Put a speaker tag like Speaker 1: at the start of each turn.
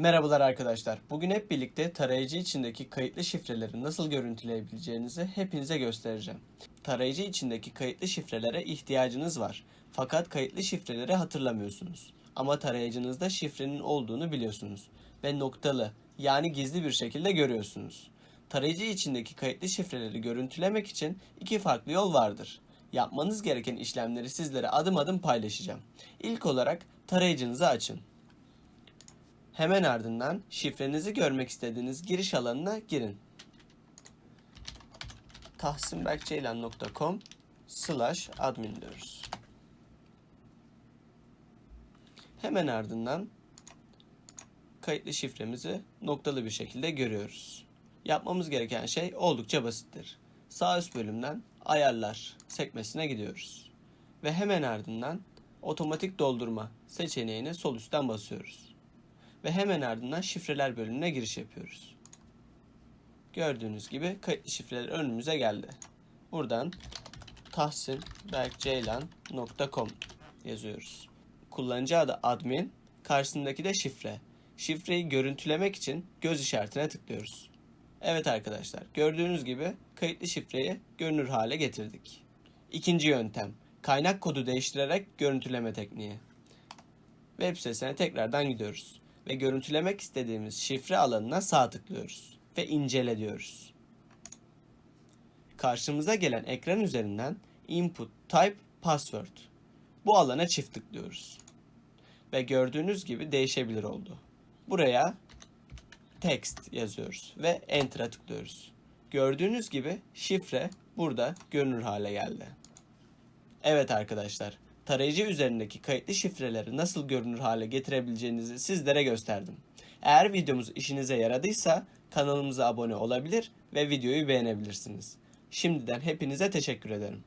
Speaker 1: Merhabalar arkadaşlar. Bugün hep birlikte tarayıcı içindeki kayıtlı şifreleri nasıl görüntüleyebileceğinizi hepinize göstereceğim. Tarayıcı içindeki kayıtlı şifrelere ihtiyacınız var. Fakat kayıtlı şifreleri hatırlamıyorsunuz. Ama tarayıcınızda şifrenin olduğunu biliyorsunuz ve noktalı yani gizli bir şekilde görüyorsunuz. Tarayıcı içindeki kayıtlı şifreleri görüntülemek için iki farklı yol vardır. Yapmanız gereken işlemleri sizlere adım adım paylaşacağım. İlk olarak tarayıcınızı açın. Hemen ardından şifrenizi görmek istediğiniz giriş alanına girin. tahsinberkceylan.com slash admin diyoruz. Hemen ardından kayıtlı şifremizi noktalı bir şekilde görüyoruz. Yapmamız gereken şey oldukça basittir. Sağ üst bölümden ayarlar sekmesine gidiyoruz. Ve hemen ardından otomatik doldurma seçeneğine sol üstten basıyoruz ve hemen ardından şifreler bölümüne giriş yapıyoruz. Gördüğünüz gibi kayıtlı şifreler önümüze geldi. Buradan tahsinberkceylan.com yazıyoruz. Kullanıcı adı admin, karşısındaki de şifre. Şifreyi görüntülemek için göz işaretine tıklıyoruz. Evet arkadaşlar, gördüğünüz gibi kayıtlı şifreyi görünür hale getirdik. İkinci yöntem, kaynak kodu değiştirerek görüntüleme tekniği. Web sitesine tekrardan gidiyoruz ve görüntülemek istediğimiz şifre alanına sağ tıklıyoruz ve incele diyoruz. Karşımıza gelen ekran üzerinden input type password. Bu alana çift tıklıyoruz. Ve gördüğünüz gibi değişebilir oldu. Buraya text yazıyoruz ve enter'a tıklıyoruz. Gördüğünüz gibi şifre burada görünür hale geldi. Evet arkadaşlar, tarayıcı üzerindeki kayıtlı şifreleri nasıl görünür hale getirebileceğinizi sizlere gösterdim. Eğer videomuz işinize yaradıysa kanalımıza abone olabilir ve videoyu beğenebilirsiniz. Şimdiden hepinize teşekkür ederim.